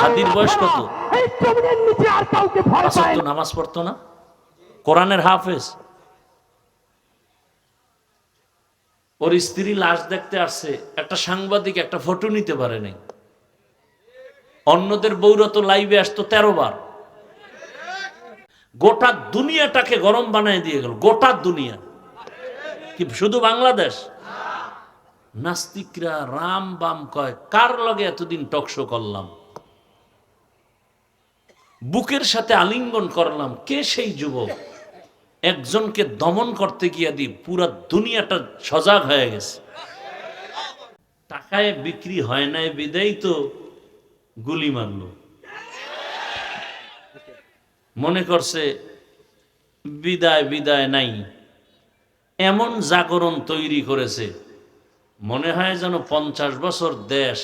হাদির বয়স কত। নামাজ পড়তো না? কোরআনের হাফেজ। ওর স্ত্রী লাশ দেখতে আসছে একটা সাংবাদিক একটা ফটো নিতে পারে নাই। অন্যদের বৌরত লাইভে আসতো তেরো বার। গোটা দুনিয়াটাকে গরম বানায় দিয়ে গেল গোটা দুনিয়া। কি শুধু বাংলাদেশ? নাস্তিকরা রাম বাম কয় কার লগে এতদিন টকশো করলাম? বুকের সাথে আলিঙ্গন করলাম। কে সেই যুবক? একজনকে দমন করতে গিয়া দি পুরা দুনিয়াটা সজাগ হয়ে গেছে। টাকায় বিক্রি হয় নাই বিদেই তো গুলি মারল। মনে করছে, বিদায় বিদায় নাই। এমন জাগরণ তৈরি করেছে। মনে হয় যেন পঞ্চাশ বছর দেশ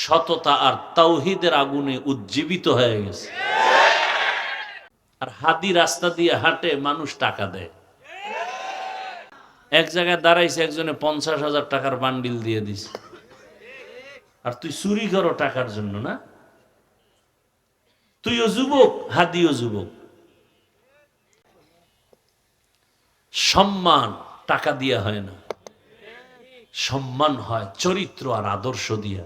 সততা আর তাওহিদের আগুনে উজ্জীবিত হয়ে গেছে। আর হাদি রাস্তা দিয়ে হাঁটে মানুষ টাকা দেয়। এক জায়গায় দাঁড়াইছে, একজনে পঞ্চাশ হাজার টাকার বান্ডিল দিয়ে দিস আর তুই চুরি করো টাকার জন্য, না? তুইও যুবক, হাদিও যুবক। সম্মান টাকা দিয়া হয় না। সম্মান হয়, চরিত্র আর আদর্শ দিয়া।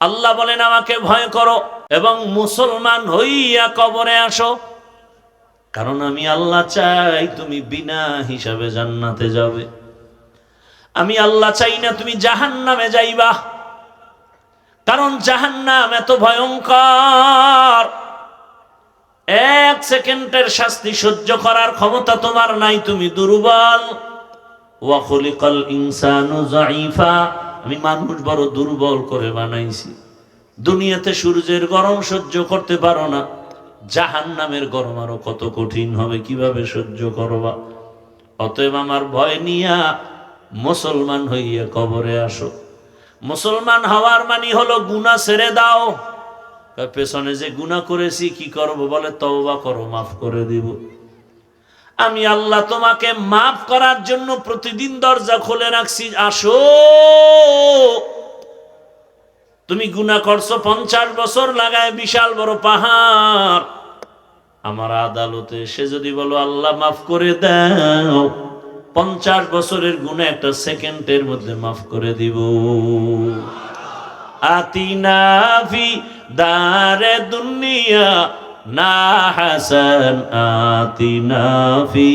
আল্লাহ বলেন, আমাকে ভয় করো এবং মুসলমান হইয়া কবরে আসো। কারণ আমি আল্লাহ চাই তুমি বিনা হিসাবে জান্নাতে যাবে। আমি আল্লাহ চাই না তুমি জাহান্নামে যাইবা। কারণ জাহান্নাম এত ভয়ঙ্কর। এক সেকেন্ডের শাস্তি সহ্য করার ক্ষমতা তোমার নাই, তুমি দুর্বল। ওয়াখলিকাল ইনসানু জাইফা আমি মানুষ বড় দুর্বল করে বানাইছি। দুনিয়াতে সূর্যের গরম সহ্য করতে পারো না। জাহান নামের গরম আরও কত কঠিন হবে, কীভাবে সহ্য করবা? অতএব আমার ভয় নিয়া মুসলমান হইয়া কবরে আসো। মুসলমান হওয়ার মানি হলো গুনাহ ছেড়ে দাও। পেছনে যে গুনাহ করেছি, কি করব? বলে, তওবা করো, মাফ করে দিব। আমি আল্লাহ তোমাকে মাফ করার জন্য প্রতিদিন দরজা খুলে রাখছি, আসো। তুমি গুনাহ করছ, পঞ্চাশ বছর লাগায় বিশাল বড় পাহাড়। আমার আদালতে সে যদি বলো, আল্লাহ মাফ করে দাও, পঞ্চাশ বছরের গুণা একটা সেকেন্ডের মধ্যে মাফ করে দিব। আতিনা ফি দারে দুনিয়া না হাসান আতিনা ফি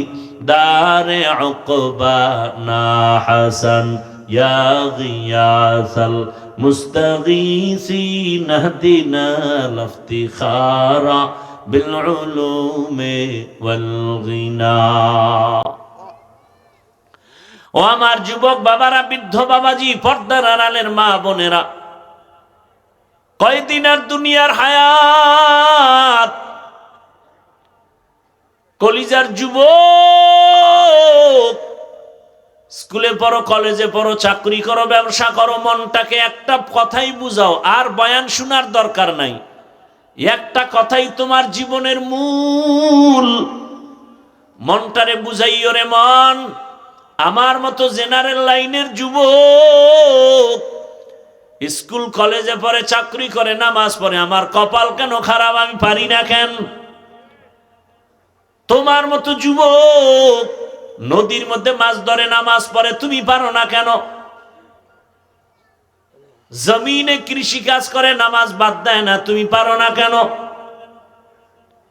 দারে উকবা না হাসান ইয়া গিয়াসাল মুস্তাগীসিন হদিনা লাফতিখারা بالعلوم والغنى ও আমার যুবক বাবারা বৃদ্ধ বাবাজি পর্দার আড়ালের মা বোনেরা কয়দিন আর দুনিয়ার হায়াত? কলিজার যুব স্কুলে পড়ো, কলেজে পড়ো, চাকরি করো, ব্যবসা করো, মনটাকে একটা কথাই বুঝাও, আর বয়ান শোনার দরকার নাই। একটা কথাই তোমার জীবনের মূল। মনটারে বুঝাইও রে মন, আমার মতো জেনারেল লাইনের যুবক স্কুল, কলেজে পড়ে চাকরি করে, নামাজ পড়ে, আমার কপাল কেন খারাপ? আমি পারি না কেন? তোমার মতো যুবক নদীর মধ্যে মাছ ধরে, নামাজ পড়ে, তুমি পারো না কেন? জমিনে কৃষি কাজ করে, নামাজ বাদ দেয় না, তুমি পারো না কেন?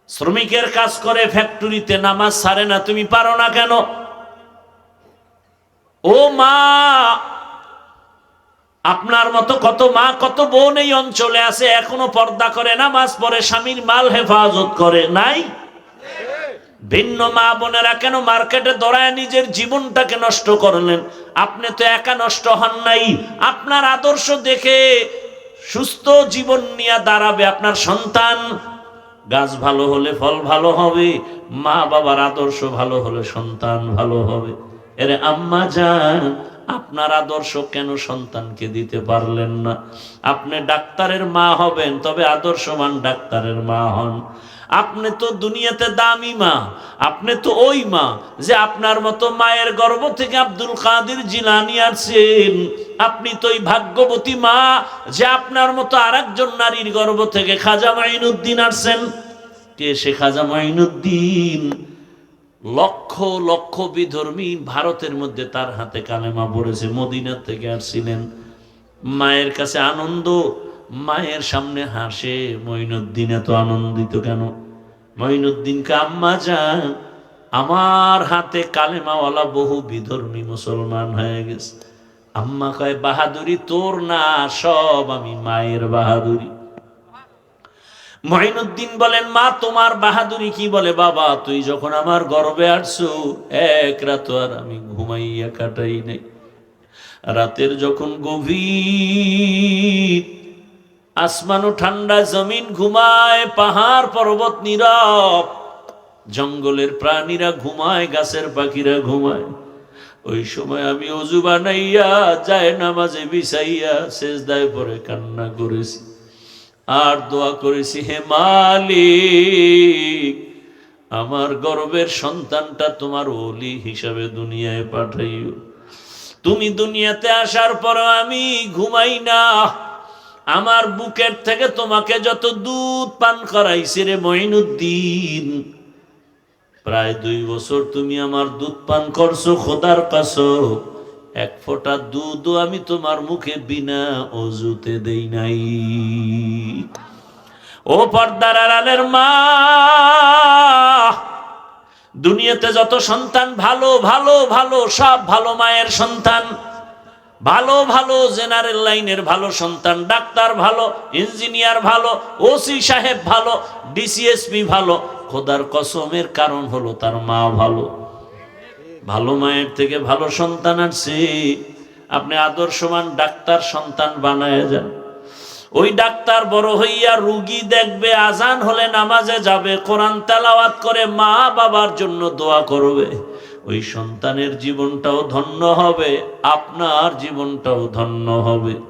শ্রমিকের কাজ করে, ফ্যাক্টরিতে নামাজ সারে না, তুমি পারো না কেন? ও মা আপনার মতো কত মা, কত বোন এই অঞ্চলে আছে, এখনও পর্দা করে নামাজ পড়ে, স্বামীর মাল হেফাজত করে, নাই? ভিন্ন মা বোনেরা কেন মার্কেটে দৌড়ায় নিজের জীবনটাকে নষ্ট করলেন? আপনি তো একা নষ্ট হন নাই। আপনার আদর্শ দেখে সুস্থ জীবন নিয়ে দাঁড়াবে আপনার সন্তান। গাছ ভালো হলে ফল ভালো হবে, মা বাবার আদর্শ ভালো হলে সন্তান ভালো হবে। এরে আম্মা যান আপনার আদর্শ কেন সন্তানকে দিতে পারলেন না? আপনি ডাক্তারের মা হবেন, তবে আদর্শবান ডাক্তারের মা হন। আপনি তো দুনিয়াতে দামি মা, আপনি তো ওই মা যে আপনার মতো মায়ের গর্ভ থেকে আব্দুল কাদের জিলানি আসছেন আপনি তো ওই ভাগ্যবতী মা যে আপনার মতো আরেকজন নারীর গর্ভ থেকে খাজা মাইনুদ্দিন আসছেন কে সে খাজা মাইনুদ্দিন? লক্ষ লক্ষ বিধর্মী ভারতের মধ্যে তার হাতে কালেমা পড়েছে, মদিনার থেকে আসছিলেন। মায়ের কাছে আনন্দ, মায়ের সামনে হাসে, মঈনুদ্দিন এত আনন্দিত কেন? মঈনুদ্দিনকে আম্মা যান আমার হাতে কালেমাওয়ালা বহু বিধর্মী মুসলমান হয়ে গেছে। আম্মা কয়, বাহাদুরি তোর না, সব আমি মায়ের বাহাদুরি। মঈনুদ্দিন বলেন, মা, তোমার বাহাদুরি কি? বলে, বাবা, তুই যখন আমার গর্বে আসছো, এক রাত আর আমি ঘুমাইয়া কাটাই নাই। রাতের যখন গভীর আসমানও ঠান্ডা জমিন ঘুমায়, পাহাড় পর্বত নীরব, জঙ্গলের প্রাণীরা ঘুমায়, গাছের পাখিরা ঘুমায়। ওই সময় আমি অজু বানাইয়া, যায় নামাজে বিছাইয়া শেষ দায় পরে কান্না করেছি। আর দোয়া করেছি, হে মালিক, আমার গর্বের সন্তানটা তোমার ওলি হিসাবে দুনিয়ায় পাঠাইও। তুমি দুনিয়াতে আসার পর আমি ঘুমাই না। আমার বুকের থেকে তোমাকে যত দুধ পান করাইছে রে মঈনুদ্দিন, প্রায় দুই বছর তুমি আমার দুধ পান করছ, খোদার কাছো এক ফোঁটা দুধও আমি তোমার মুখে বিনা অজুতে দেই নাই। ও পর্দার আড়ালের মা, দুনিয়াতে যত সন্তান, ভালো ভালো ভালো, সব ভালো মায়ের সন্তান, ভালো ভালো, জেনারেল লাইনের ভালো সন্তান, ডাক্তার ভালো, ইঞ্জিনিয়ার ভালো, ওসি সাহেব ভালো, ডিসিএসপি ভালো। খোদার কসমের কারণ হলো তার মা ভালো। ভালো মায়ের থেকে ভালো সন্তান আসছে আপনি আদর্শমান ডাক্তার সন্তান বানায় যান। ওই ডাক্তার বড় হইয়া রুগী দেখবে, আজান হলে নামাজে যাবে, কোরআন তেলাওয়াত করে মা বাবার জন্য দোয়া করবে। ওই সন্তানের জীবনটাও ধন্য হবে, আপনার জীবনটাও ধন্য হবে।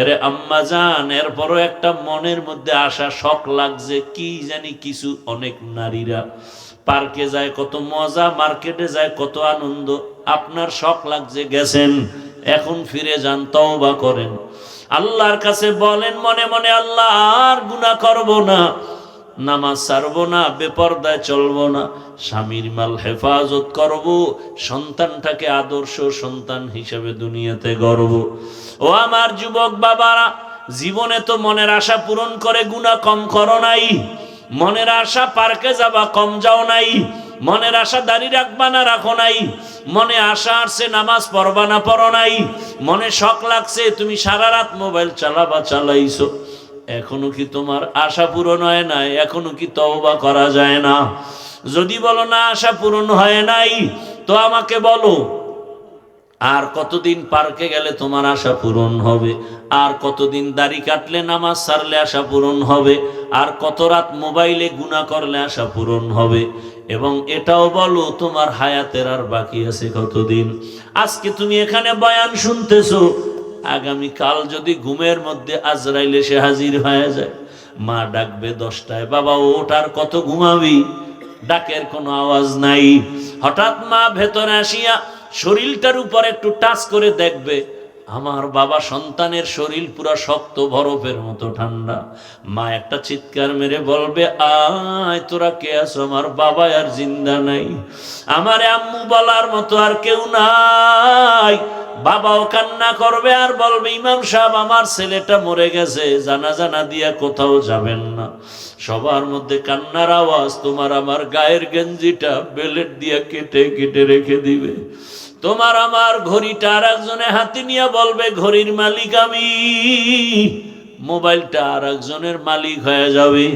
এরে আম্মা যান এরপরও একটা মনের মধ্যে আসা শখ লাগছে, কি জানি কিছু অনেক নারীরা। পার্কে যায় কত মজা, মার্কেটে যায় কত আনন্দ, আপনার শখ লাগছে, গেছেন, এখন ফিরে যান, তওবা করেন। আল্লাহর কাছে বলেন মনে মনে, আল্লাহ আর গুণা করব না। নামাজ ছাড়বো না, বেপর্দায় চলবো না। স্বামীর মাল হেফাজত করব, সন্তানটাকে আদর্শ সন্তান হিসেবে দুনিয়াতে গর্ব ও আমার যুবক বাবারা, জীবনে তো মনের আশা পূরণ করে গুণা কম করো নাই। মনের আশা পার্কে যাবা, কম যাও নাই। মনের আশা দাড়ি রাখবা না, রাখো নাই। মনে আশা আসছে, নামাজ পড়বা না, পড়ো নাই। মনে শখ লাগছে, তুমি সারা রাত মোবাইল চালাবা, চালাইছো। এখনও কি তোমার আশা পূরণ হয় নাই? এখনও কি তওবা করা যায় না? যদি বলো না, আশা পূরণ হয় নাই, তো আমাকে বলো। আর কতদিন পার্কে গেলে তোমার আশা পূরণ হবে? আর কতদিন দাড়ি কাটলে, নামাজ সারলে আশা পূরণ হবে? আর কত রাত মোবাইলে গুণা করলে আশা পূরণ হবে? এবং এটাও বলো, তোমার হায়াতের আর বাকি আছে কতদিন? আজকে তুমি এখানে বয়ান শুনতেছো আগামী কাল যদি ঘুমের মধ্যে আজরাইল এসে হাজির হয়ে যায়, মা ডাকবে দশটায়, বাবা, ওঠ আর কত ঘুমাবি? ডাকের কোনো আওয়াজ নাই। হঠাৎ মা ভেতরে আসিয়া শরীরটার উপর একটু টাচ করে দেখবে, আমার বাবা সন্তানের শরীর পুরা শক্ত বরফের মতো ঠান্ডা। মা একটা চিৎকার মেরে বলবে, আয়, তোরা কে আছো? আমার বাবা আর জিন্দা নাই। আমার আম্মু বলার মতো আর কেউ নাই। বাবাও কান্না করবে আর বলবে, ইমাম সাহেব, আমার ছেলেটা মরে গেছে জানা জানা দিয়া কোথাও যাবেন না। সবার মধ্যে কান্নার আওয়াজ, তোমার আমার গায়ের গেঞ্জিটা বেলেট দিয়া কেটে কেটে রেখে দিবে। তোমার আমার ঘড়িটা আর একজনে হাতে নিয়ে বলবে, ঘড়ির মালিক আমি। মোবাইলটা আর একজনের মালিক হয়ে যাবে।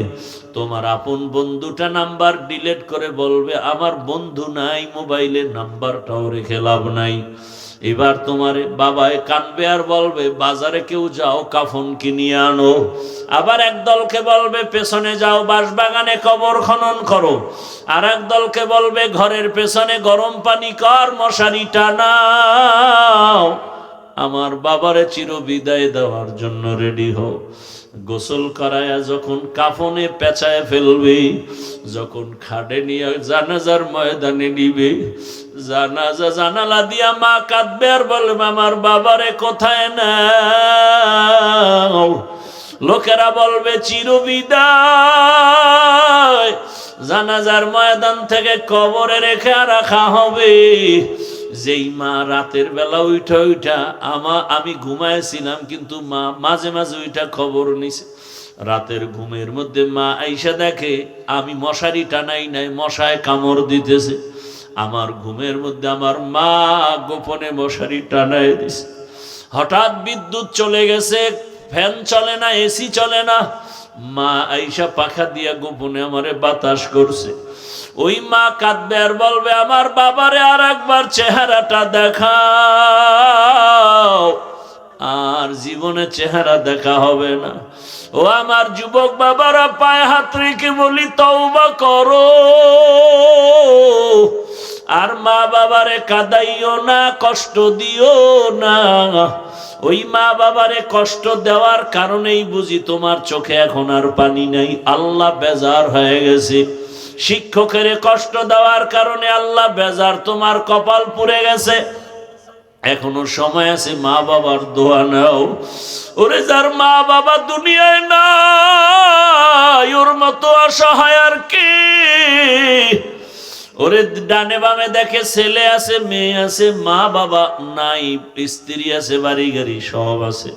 তোমার আপন বন্ধুটা নাম্বার ডিলেট করে বলবে, আমার বন্ধু নাই, মোবাইলের নাম্বারটাও রেখে লাভ নাই। এবার তোমার বাবায় কানবে আর বলবে, বাজারে কেউ যাও, কাফন কিনিয়ে আনো। আবার এক দলকে বলবে, পেছনে যাও, বাঁশবাগানে কবর খনন করো। আর এক দলকে বলবে, ঘরের পেছনে গরম পানি কর, মশারি টানাও। আমার বাবারে চির বিদায় দেওয়ার জন্য রেডি হও। গোসল করায়া যখন কাফনে পেঁচায় ফেলবে, যখন খাটে নিয়ে জানাজার ময়দানে নিবে, জানাজা জানালা দিয়া মা কাঁদবে আর বলবে, আমার বাবারে কোথায় না লোকেরা বলবে চির বিদায় জানাজার ময়দান থেকে কবরে রেখে রাখা হবে। যেই মা রাতের বেলা উঠা উঠা আমা, আমি ঘুমাইছিলাম কিন্তু মা মাঝে মাঝে উঠা খবর নিছে। রাতের ঘুমের মধ্যে মা আইসা দেখে আমি মশারি টানাই নাই, মশায় কামড় দিতেছে। আমার ঘুমের মধ্যে আমার মা গোপনে মশারি টানাই দিছে। হঠাৎ বিদ্যুৎ চলে গেছে, ফ্যান চলে না, এসি চলে না। মা আইসা পাখা দিয়া গোপনে আমারে বাতাস করছে। ওই মা কাঁদবে আর বলবে, আমার বাবারে আর একবার চেহারাটা দেখাও। আর জীবনে চেহারা দেখা হবে না। ও আমার যুবক বাবারা, পায়ে হাত রেখে বলি, তওবা করো। আর মা বাবারে কাদাইও না, কষ্ট দিও না। ওই মা বাবারে কষ্ট দেওয়ার কারণেই বুঝি তোমার চোখে এখন আর পানি নাই। আল্লাহ বেজার হয়ে গেছে। শিক্ষকের কষ্ট দেওয়ার কারণে আল্লাহ বেজার, তোমার কপাল পুড়ে গেছে। এখনও সময় আছে, মা বাবার দোয়া নাও। ওরে যার মা বাবা দুনিয়ায় না ওর মতো অসহায় আর কি। ওরে ডানে বামে দেখে ছেলে আছে, মেয়ে আছে, মা বাবা নাই, স্ত্রী আছে, বাড়ি গাড়ি সব আছে।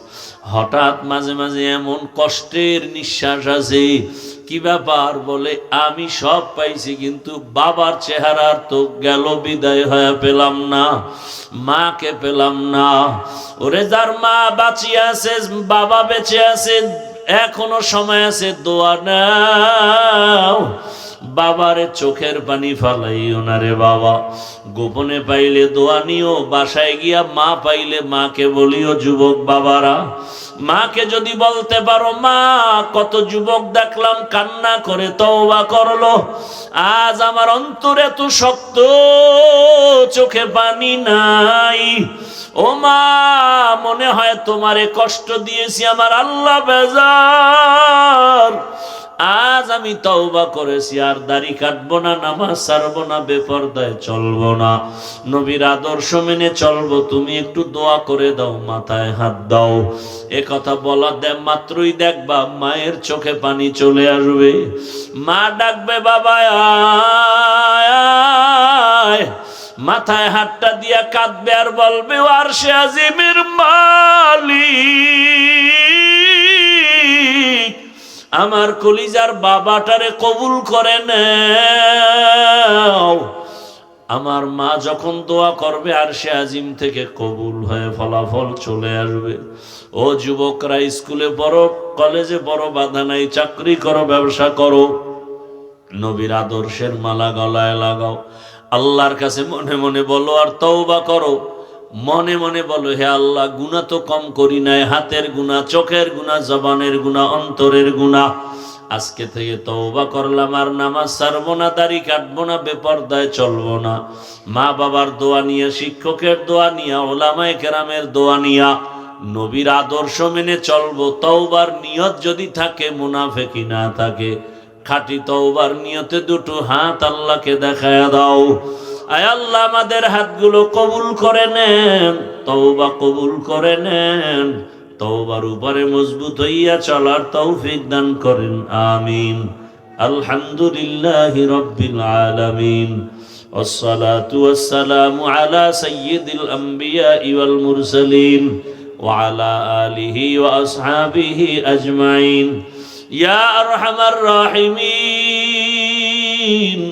হঠাৎ মাঝে মাঝে এমন কষ্টের নিঃশ্বাস আছে কি ব্যাপার বলে, আমি সব পাইছি কিন্তু বাবার চেহারার তো গেল বিদায় হয়ে পেলাম না, মাকে পেলাম না। ওরে যার মা বাঁচিয়ে আছে, বাবা বেঁচে আছে, এখনও সময় আছে, দোয়া নাও। বাবারে চোখের পানি ফালাই ওনারে বাবা। গোপনে পাইলে দোয়া নিও, বাসায় গিয়া মা পাইলে মাকে বলিও, যুবক বাবারা, মাকে যদি বলতে পারো, মা, কত যুবক দেখলাম কান্না করে তওবা করল। আজ আমার অন্তর এত শক্ত, চোখে পানি নাই। ও মা, মনে হয় তোমারে কষ্ট দিয়েছি আমার আল্লাহ বেজার। আজ আমি তওবা করেছি, আর দাড়ি কাটবো না, নামাজ ছাড়বো না, বেপরদায় চলবো না। নবীর আদর্শ মেনে চলবো, তুমি একটু দোয়া করে দাও, মাথায় হাত দাও। এ কথা বলা দে, মাত্রই দেখবা মায়ের চোখে পানি চলে আসবে। মা ডাকবে, বাবা, আয়। মাথায় হাতটা দিয়া কাঁদবে আর বলবে, আর সে আজিমের মালিক। আমার কলিজার বাবাটারে কবুল করে আমার মা যখন দোয়া করবে, আর সে আজিম থেকে কবুল হয়ে ফলাফল চলে আসবে। ও যুবকরা, স্কুলে বড় কলেজে পড়ো, বাধা নাই, চাকরি করো, ব্যবসা করো। নবীর আদর্শের মালা গলায় লাগাও। আল্লাহর কাছে মনে মনে বলো, আর তওবা করো। মনে মনে বলো, হে আল্লাহ গুণা তো কম করি নাই। হাতের গুণা চোখের গুণা জবানের গুণা অন্তরের গুণা আজকে থেকে তওবা করলাম আর নামাজ ছাড়বো না, দাড়ি কাটবো না, বেপরদায় চলবো না। মা বাবার দোয়া নিয়ে, শিক্ষকের দোয়া নিয়া, ওলামায়ে কেরামের দোয়া নিয়া, নবীর আদর্শ মেনে চলবো। তওবার নিয়ত যদি থাকে, মুনাফেকি না থাকে। খাঁটি তওবার নিয়তে দুটো হাত আল্লাহকে দেখায় দাও। আয় আল্লাহ আমাদের হাতগুলো কবুল করে নেন তওবা কবুল করে নেন তওবার উপরে মজবুত হইয়া চলার তৌফিক দান করেন আমিন আলহামদুলিল্লাহি রাব্বিল আলামিন والصلاة والسلام على سيد الأنبياء والمرسلين وعلى آله وأصحابه أجمعين يا أرحم الراحمين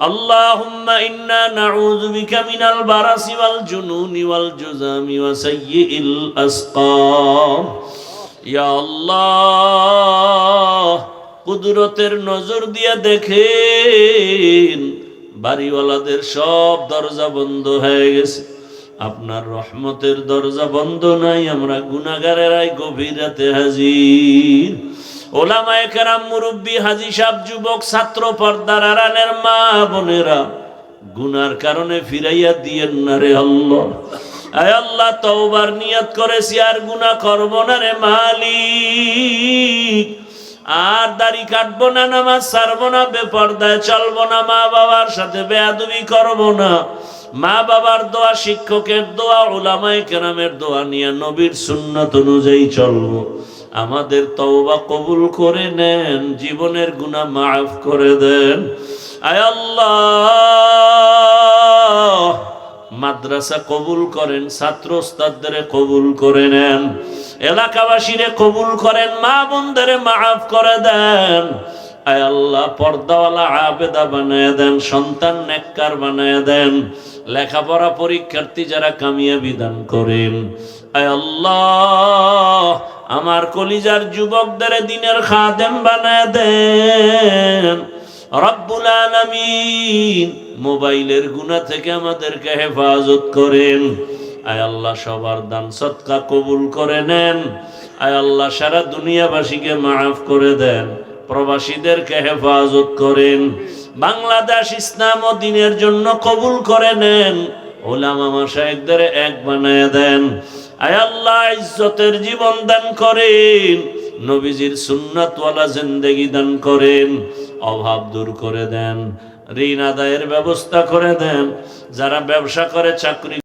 اللهم إنا نعوذ بك من البرص والجنون والجزام وسيء الأسقام يا الله কুদরতের নজর দিয়ে দেখেন বাড়িওয়ালাদের সব দরজা বন্ধ হয়ে গেছে আপনার রহমতের দরজা বন্ধ নাই আমরা গুনাগারেরাই গভীর রাতে হাজির ওলামায়ে কেরাম মুরব্বী হাজি সাহ যুবক, ছাত্র পর্দার আড়ালের মা বোনেরা, গুনার কারণে ফিরাইয়া দিয়েন না রে আল্লাহ। আয় আল্লাহ, তওবার নিয়ত করেছি, আর গুনাহ করব না রে মালিক। আর দাড়ি কাটবো না, নামাজ ছাড়বো না, বেপর্দায় চলবো না, মা বাবার সাথে বেয়াদবি করব না। মা বাবার দোয়া, শিক্ষকের দোয়া, ওলামায় কেরামের দোয়া নিয়ে নবীর সুন্নত অনুযায়ী চলবো। আমাদের তওবা কবুল করে নেন, জীবনের গুনাহ মাফ করে দেন। আয় আল্লাহ, মাদ্রাসা কবুল করেন ছাত্র ওস্তাদদের কবুল করে নেন। এলাকাবাসীরে কবুল করেন, মা বোনদের মাফ করে দেন। আয় আল্লাহ, পর্দাওয়ালা আবেদা বানায় দেন, সন্তান নেককার বানায় দেন। লেখাপড়া পরীক্ষার্থী যারা কামিয়াবি দান করেন। আল্লাহ, আমার কলিজার যুবকদের দিনের খাদেম বানায় দেন। রব্বুল আলামিন মোবাইলের গুণা থেকে আমাদেরকে হেফাজত করেন। আয় আল্লাহ, সবার দান সৎকা কবুল করে নেন। আয় আল্লাহ, সারা দুনিয়াবাসীকে মাফ করে দেন। প্রবাসীদেরকে হেফাজত করেন। বাংলাদেশ ইসলাম ও দিনের জন্য কবুল করে নেন। ওলামা মাসায়েকদের এক বানায় দেন। আয় আল্লাহ, ইজ্জতের জীবন দান করেন, নবীজির সুন্নাতওয়ালা জিন্দেগি দান করেন, অভাব দূর করে দেন, ঋণ আদায়ের ব্যবস্থা করে দেন, যারা ব্যবসা করে, চাকরি